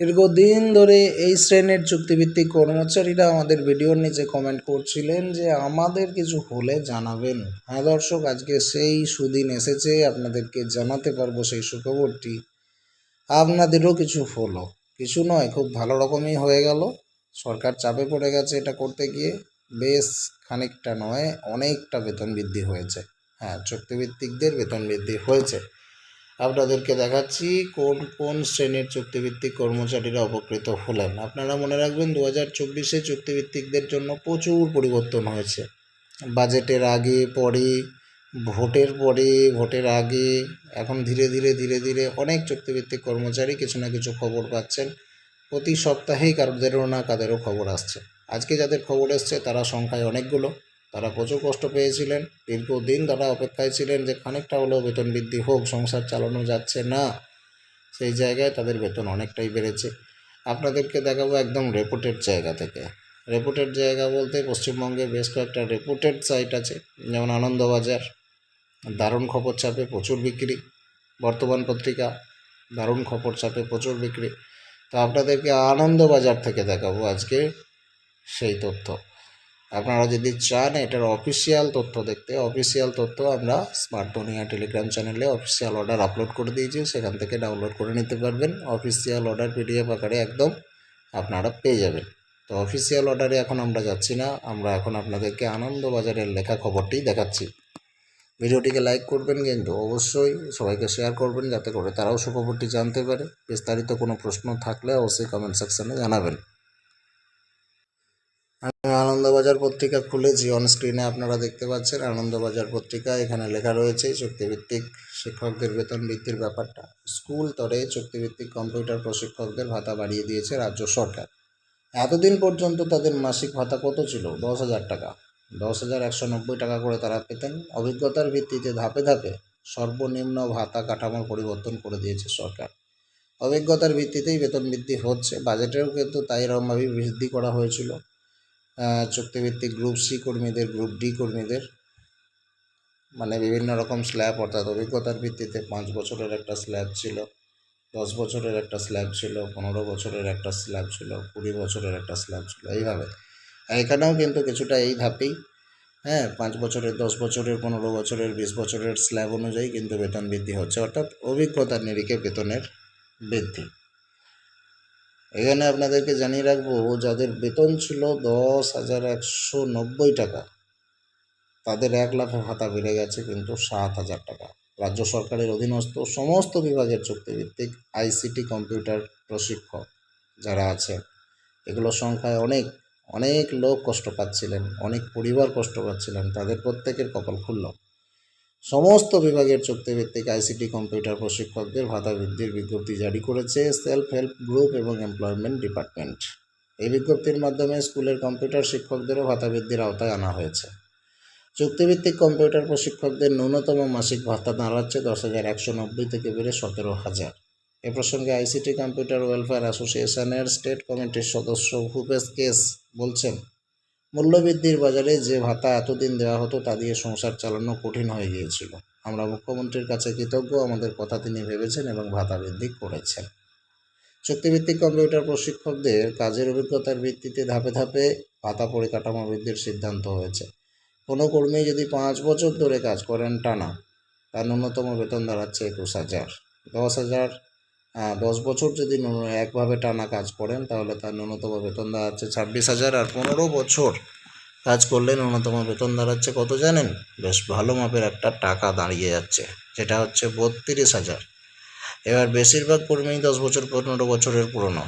দীর্ঘদিন ধরে এই শ্রেণির চুক্তিভিত্তিক কর্মচারীরা আমাদের ভিডিওর নিচে কমেন্ট করছিলেন যে আমাদের কিছু হলে জানাবেন। হ্যাঁ দর্শক, আজকে সেই সুদিন এসেছে, আপনাদেরকে জানাতে পারব সেই সুখবরটি। আপনাদেরও কিছু হলো। কিছু নয়, খুব ভালো রকমই হয়ে গেল। সরকার চাপে পড়ে গেছে এটা করতে গিয়ে। বেশ খানিকটা নয়, অনেকটা বেতন বৃদ্ধি হয়েছে। হ্যাঁ চুক্তিভিত্তিকদের বেতন বৃদ্ধি হয়েছে। আপনাদেরকে দেখাচ্ছি কোন কোন শ্রেণির চুক্তিভিত্তিক কর্মচারীরা উপকৃত হলেন। আপনারা মনে রাখবেন দু হাজার চব্বিশে চুক্তিভিত্তিকদের জন্য প্রচুর পরিবর্তন হয়েছে। বাজেটের আগে, পরে, ভোটের পরে, ভোটের আগে, এখন ধীরে ধীরে ধীরে ধীরে অনেক চুক্তিভিত্তিক কর্মচারী কিছু না কিছু খবর পাচ্ছেন। প্রতি সপ্তাহেই কারোদেরও না কাদেরও খবর আসছে। আজকে যাদের খবর এসছে তারা সংখ্যায় অনেকগুলো। তারা প্রচুর কষ্ট পেয়েছিলেন। দীর্ঘদিন তারা অপেক্ষায় ছিলেন যে খানিকটা হলেও বেতন বৃদ্ধি হোক, সংসার চালানো যাচ্ছে না। সেই জায়গায় তাদের বেতন অনেকটাই বেড়েছে। আপনাদেরকে দেখাবো একদম রেপুটেড জায়গা থেকে। রেপুটেড জায়গা বলতে পশ্চিমবঙ্গে বেশ কয়েকটা রেপুটেড সাইট আছে, যেমন আনন্দবাজার। দারুণ খবর ছাপে, প্রচুর বিক্রি। বর্তমান পত্রিকা, দারুণ খবর ছাপে, প্রচুর বিক্রি। তো আপনাদেরকে আনন্দবাজার থেকে দেখাবো আজকে সেই তথ্য। আপনারা যদি চান এটার অফিসিয়াল তথ্য দেখতে অফিসিয়াল তথ্য আমরা স্মার্ট দুনিয়া টেলিগ্রাম চ্যানেলে অফিসিয়াল অর্ডার আপলোড করে দিয়েছি, সেখান থেকে ডাউনলোড করে নিতে পারবেন। অফিসিয়াল অর্ডার পিডিএফ আকারে একদম আপনারা পেয়ে যাবেন। তো অফিসিয়াল অর্ডারে এখন আমরা যাচ্ছি না, আমরা এখন আপনাদেরকে আনন্দবাজারের লেখা খবরটি দেখাচ্ছি। ভিডিওটিকে লাইক করবেন কিন্তু অবশ্যই সবাইকে শেয়ার করবেন, যাতে করে তারাও সুখবরটি জানতে পারে। বিস্তারিত কোনো প্রশ্ন থাকলে অবশ্যই কমেন্ট সেকশনে জানাবেন। আমি আনন্দবাজার পত্রিকা খুলেছি। অন স্ক্রিনে আপনারা দেখতে পাচ্ছেন আনন্দবাজার পত্রিকা। এখানে লেখা রয়েছে চুক্তিভিত্তিক শিক্ষকদের বেতন বৃদ্ধির ব্যাপারটা। স্কুল তরে চুক্তিভিত্তিক কম্পিউটার প্রশিক্ষকদের ভাতা বাড়িয়ে দিয়েছে রাজ্য সরকার। এতদিন পর্যন্ত তাদের মাসিক ভাতা কত ছিল? দশ হাজার টাকা। দশ হাজার একশো নব্বই টাকা করে তারা পেতেন। অভিজ্ঞতার ভিত্তিতে ধাপে ধাপে সর্বনিম্ন ভাতা কাঠামোর পরিবর্তন করে দিয়েছে সরকার। অভিজ্ঞতার ভিত্তিতেই বেতন বৃদ্ধি হচ্ছে। বাজেটেও কিন্তু তাই এরকমভাবেই বৃদ্ধি করা হয়েছিল। চুক্তিভিত্তিক গ্রুপ সি কর্মীদের গ্রুপ ডি কর্মীদের মানে বিভিন্ন রকম স্ল্যাব অর্থাৎ অভিজ্ঞতার ভিত্তিতে পাঁচ বছরের একটা স্ল্যাব ছিল, দশ বছরের একটা স্ল্যাব ছিল, পনেরো বছরের একটা স্ল্যাব ছিল, কুড়ি বছরের একটা স্ল্যাব ছিল, এইভাবে। এখানেও কিন্তু কিছুটা এই ধাপেই হ্যাঁ পাঁচ বছরের, দশ বছরের, পনেরো বছরের, বিশ বছরের স্ল্যাব অনুযায়ী কিন্তু বেতন বৃদ্ধি হচ্ছে, অর্থাৎ অভিজ্ঞতার নিরিখে বেতনের বৃদ্ধি। এখানে আপনাদেরকে জানিয়ে রাখব যাদের বেতন ছিল দশ হাজার একশো নব্বই টাকা, তাদের এক লাখ ভাতা বেড়ে গেছে কিন্তু সাত হাজার টাকা। রাজ্য সরকারের অধীনস্থ সমস্ত বিভাগের চুক্তিভিত্তিক আইসিটি কম্পিউটার প্রশিক্ষক যারা আছেন, এগুলোর সংখ্যায় অনেক অনেক লোক কষ্ট পাচ্ছিলেন, অনেক পরিবার কষ্ট পাচ্ছিলেন, তাদের প্রত্যেকের কপাল খুলল। সমস্ত বিভাগের চুক্তিভিত্তিক আইসিটি কম্পিউটার প্রশিক্ষকদের ভাতা বৃদ্ধির বিজ্ঞপ্তি জারি করেছে সেলফ হেল্প গ্রুপ এবং এমপ্লয়মেন্ট ডিপার্টমেন্ট। এই বিজ্ঞপ্তির মাধ্যমে স্কুলের কম্পিউটার শিক্ষকদেরও ভাতা বৃদ্ধির আওতায় আনা হয়েছে। চুক্তিভিত্তিক কম্পিউটার প্রশিক্ষকদের ন্যূনতম মাসিক ভাতা দাঁড়াচ্ছে দশ হাজার একশো নব্বই থেকে বেড়ে সতেরো হাজার। এ প্রসঙ্গে আইসিটি কম্পিউটার ওয়েলফেয়ার অ্যাসোসিয়েশনের স্টেট কমিটির সদস্য ভূপেশ কেস বলছেন মূল্যবৃদ্ধির বাজারে যে ভাতা এতদিন দেওয়া হতো তা দিয়ে সংসার চালানো কঠিন হয়ে গিয়েছিল। আমরা মুখ্যমন্ত্রীর কাছে কৃতজ্ঞ, আমাদের কথা তিনি ভেবেছেন এবং ভাতা বৃদ্ধি করেছেন। চুক্তিভিত্তিক কম্পিউটার প্রশিক্ষকদের কাজের অভিজ্ঞতার ভিত্তিতে ধাপে ধাপে ভাতা পরিকাঠামো বৃদ্ধির সিদ্ধান্ত হয়েছে। কোনো কর্মী যদি পাঁচ বছর ধরে কাজ করেন টানা, তার ন্যূনতম বেতন দাঁড়াচ্ছে একুশ হাজার। দশ হাজার দশ বছর যদি একভাবে টানা কাজ করেন তাহলে তার ন্যূনতম বেতন দাঁড়াচ্ছে ছাব্বিশ হাজার। আর পনেরো বছর কাজ করলে ন্যূনতম বেতন দাঁড়াচ্ছে কত জানেন? বেশ ভালো মাপের একটা টাকা দাঁড়িয়ে যাচ্ছে যেটা হচ্ছে বত্রিশ হাজার। এবার বেশিরভাগ কর্মী দশ বছর পনেরো বছরের পুরনো।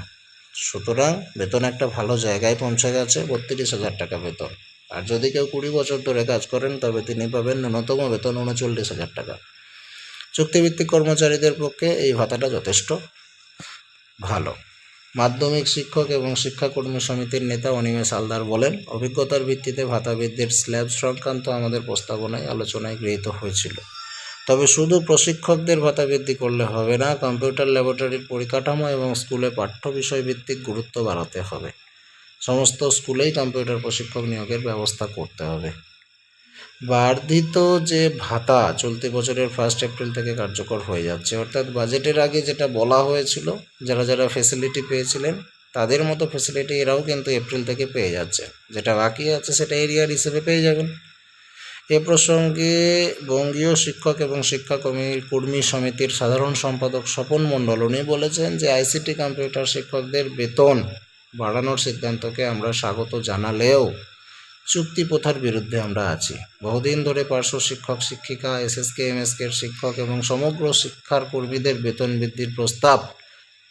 সুতরাং বেতন একটা ভালো জায়গায় পৌঁছে গেছে বত্রিশ হাজার টাকা বেতন। আর যদি কেউ কুড়ি বছর ধরে কাজ করেন তবে তিনি পাবেন ন্যূনতম বেতন উনচল্লিশ হাজার টাকা। চুক্তিভিত্তিক কর্মচারীদের পক্ষে এই ভাতাটা যথেষ্ট ভালো। মাধ্যমিক শিক্ষক এবং শিক্ষাকর্মী সমিতির নেতা অনিমেষ হালদার বলেন, অভিজ্ঞতার ভিত্তিতে ভাতা বৃদ্ধির স্ল্যাব সংক্রান্ত আমাদের প্রস্তাবনায় আলোচনায় গৃহীত হয়েছিল। তবে শুধু প্রশিক্ষকদের ভাতা বৃদ্ধি করলে হবে না, কম্পিউটার ল্যাবরেটরির পরিকাঠামো এবং স্কুলে পাঠ্য বিষয় ভিত্তিক গুরুত্ব বাড়াতে হবে। সমস্ত স্কুলেই কম্পিউটার প্রশিক্ষক নিয়োগের ব্যবস্থা করতে হবে। বর্ধিত যে ভাতা চলতি বছরের ফার্স্ট এপ্রিল থেকে কার্যকর হয়ে যাচ্ছে, অর্থাৎ বাজেটের আগে যেটা বলা হয়েছিল, যারা যারা ফেসিলিটি পেয়েছিলেন, তাদের মতো ফেসিলিটি এরাও কিন্তু এপ্রিল থেকে পেয়ে যাচ্ছে। যেটা বাকি আছে সেটা এরিয়ার হিসেবে পেয়ে যাবেন। এ প্রসঙ্গে বঙ্গীয় শিক্ষক এবং শিক্ষা কর্মী- সমিতির সাধারণ সম্পাদক স্বপন মণ্ডল উনি বলেছেন যে আইসিটি কম্পিউটার শিক্ষকদের বেতন বাড়ানোর সিদ্ধান্তকে আমরা স্বাগত জানালেও চুক্তি প্রথার বিরুদ্ধে আমরা আছি। বহুদিন ধরে পার্শ্ব শিক্ষক, শিক্ষিকা, এসএসকে এমএসকে শিক্ষক এবং সমগ্র শিক্ষার কর্মীদের বেতন বৃদ্ধির প্রস্তাব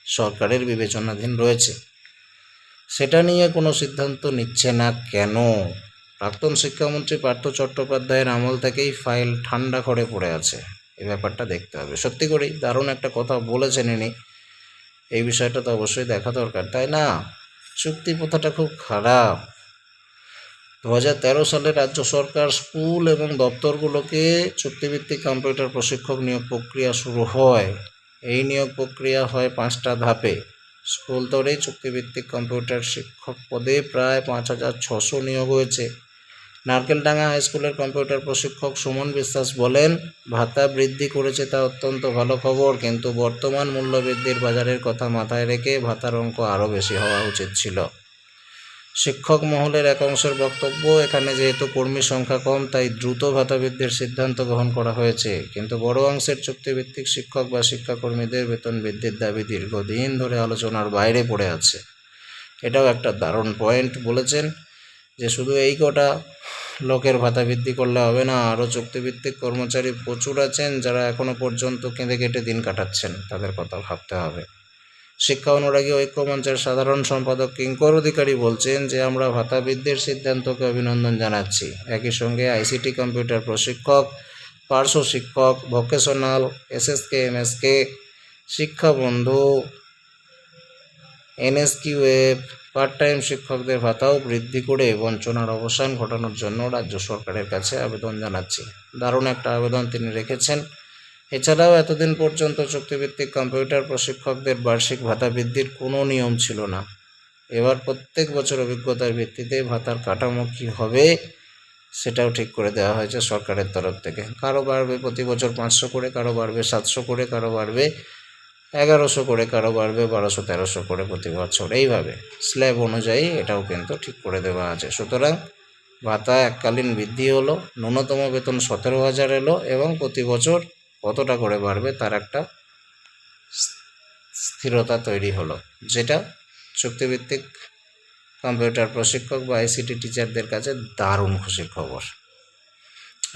সরকারের বিবেচনাধীন রয়েছে। সেটা নিয়ে কোনো সিদ্ধান্ত নিচ্ছে না কেন? প্রাক্তন শিক্ষামন্ত্রী পার্থ চট্টোপাধ্যায়ের আমল থেকেই ফাইল ঠান্ডা করে পড়ে আছে। এই ব্যাপারটা দেখতে হবে। সত্যি করেই দারুণ একটা কথা বলেছেন ইনি। এই বিষয়টা তো অবশ্যই দেখা দরকার, তাই না? চুক্তি প্রথাটা খুব খারাপ। দু হাজার তেরো সালে রাজ্য সরকার, স্কুল এবং দপ্তরগুলোকে চুক্তিভিত্তিক কম্পিউটার প্রশিক্ষক নিয়োগ প্রক্রিয়া শুরু হয়। এই নিয়োগ প্রক্রিয়া হয় পাঁচটা ধাপে। স্কুল স্তরে চুক্তিভিত্তিক কম্পিউটার শিক্ষক পদে প্রায় পাঁচ হাজার ছশো নিয়োগ হয়েছে। নারকেলডাঙ্গা হাই স্কুলের কম্পিউটার প্রশিক্ষক সুমন বিশ্বাস বলেন, ভাতা বৃদ্ধি করেছে তা অত্যন্ত ভালো খবর, কিন্তু বর্তমান মূল্যবৃদ্ধির বাজারের কথা মাথায় রেখে ভাতার অঙ্ক আরও বেশি হওয়া উচিত ছিল। শিক্ষক মহলের এক অংশের বক্তব্য, এখানে যেহেতু কর্মী সংখ্যা কম, তাই দ্রুত ভাতা বৃদ্ধির সিদ্ধান্ত গ্রহণ করা হয়েছে। কিন্তু বড় অংশের চুক্তিভিত্তিক শিক্ষক বা শিক্ষাকর্মীদের বেতন বৃদ্ধির দাবি দীর্ঘদিন ধরে আলোচনার বাইরে পড়ে আছে। এটাও একটা দারুণ পয়েন্ট বলেছেন যে শুধু এই কটা লোকের ভাতা বৃদ্ধি করলে হবে না, আরও চুক্তিভিত্তিক কর্মচারী প্রচুর আছেন যারা এখনও পর্যন্ত কেঁদে কেটে দিন কাটাচ্ছেন। তাদের কথা ভাবতে হবে। শিক্ষা অনুরাগী ঐক্যমঞ্চের সাধারণ সম্পাদক কিঙ্কর অধিকারী বলছেন যে আমরা ভাতা বৃদ্ধির সিদ্ধান্তকে অভিনন্দন জানাচ্ছি। একই সঙ্গে আইসিটি কম্পিউটার প্রশিক্ষক, পার্শ্ব শিক্ষক, ভোকেশনাল, এসএসকে, এমএসকে শিক্ষাবন্ধু এনএসকিউএফ পার্ট টাইম শিক্ষকদের ভাতাও বৃদ্ধি করে বঞ্চনার অবসান ঘটানোর জন্য রাজ্য সরকারের কাছে আবেদন জানাচ্ছি। দারুণ একটা আবেদন তিনি রেখেছেন। এছাড়াও এতদিন পর্যন্ত চুক্তিভিত্তিক কম্পিউটার প্রশিক্ষকদের বার্ষিক ভাতা বৃদ্ধির কোনো নিয়ম ছিল না। এবার প্রত্যেক বছর অভিজ্ঞতার ভিত্তিতে ভাতার কাঠামো কী হবে সেটাও ঠিক করে দেওয়া হয়েছে সরকারের তরফ থেকে। কারও বাড়বে প্রতি বছর পাঁচশো করে, কারও বাড়বে সাতশো করে, কারও বাড়বে এগারোশো করে, কারও বাড়বে বারোশো, তেরোশো করে প্রতি বছর। এইভাবে স্ল্যাব অনুযায়ী এটাও কিন্তু ঠিক করে দেওয়া আছে। সুতরাং ভাতা এককালীন বৃদ্ধি হলো, ন্যূনতম বেতন সতেরো হাজার এলো এবং প্রতি বছর কতটা করে বাড়বে তার একটা স্থিরতা তৈরি হলো। যেটা চুক্তিভিত্তিক কম্পিউটার প্রশিক্ষক বা আইসিটি টিচারদের কাছে দারুণ খুশির খবর।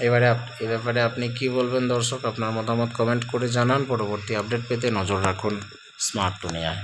এবারে এ ব্যাপারে আপনি কি বলবেন দর্শক? আপনার মতামত কমেন্ট করে জানান। পরবর্তী আপডেট পেতে নজর রাখুন স্মার্ট দুনিয়ায়